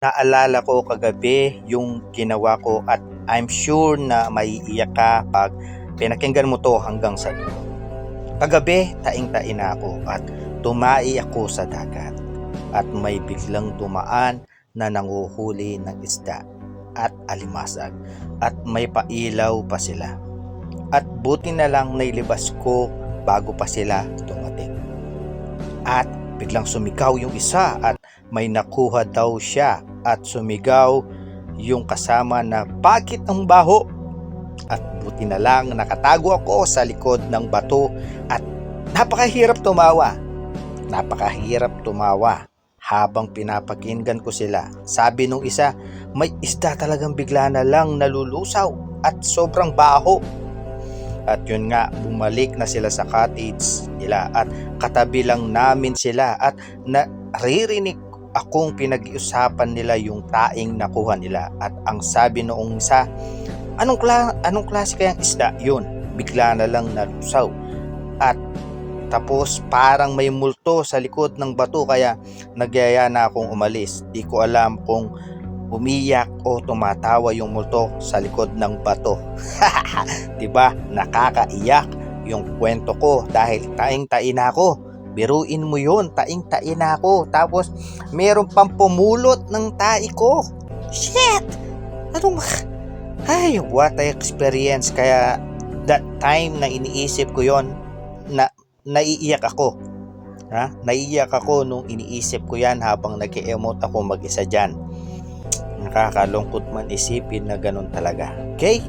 naalala ko kagabi yung ginawa ko at I'm sure na maiiyak ka pag pinakinggan mo to hanggang sa dulo. Kagabi, taing-tain ako at tumai ako sa dagat at may biglang dumaan na nanguhuli ng isda at alimasag at may pailaw pa sila. At buti na lang nailibas ko bago pa sila dumating. At biglang sumigaw yung isa at may nakuha daw siya at sumigaw yung kasama na bakit ang baho? At buti na lang nakatago ako sa likod ng bato at napakahirap tumawa. Napakahirap tumawa habang pinapakinggan ko sila. Sabi nung isa, may isda talagang bigla na lang nalulusaw at sobrang baho. At yun nga, bumalik na sila sa cottage nila at katabi lang namin sila at naririnig akong pinag-iusapan nila yung taing nakuha nila. At ang sabi noong isa anong, kla anong klase kayang isda? Yun bigla na lang nalusaw. At tapos parang may multo sa likod ng bato kaya nagyaya na akong umalis. Di ko alam kung umiyak o tumatawa yung multo sa likod ng bato. 'di ba? Nakakaiyak yung kwento ko dahil taing-tain ako Biruin mo yun, taing-tain na ako. Tapos, meron pang pumulot ng tai ko. Shit! Anong... Ay, what a experience. Kaya, that time na iniisip ko yon na naiiyak ako. Ha? Naiiyak ako nung iniisip ko yan habang nag emote ako mag-isa dyan. Nakakalungkot man isipin na ganun talaga. Okay?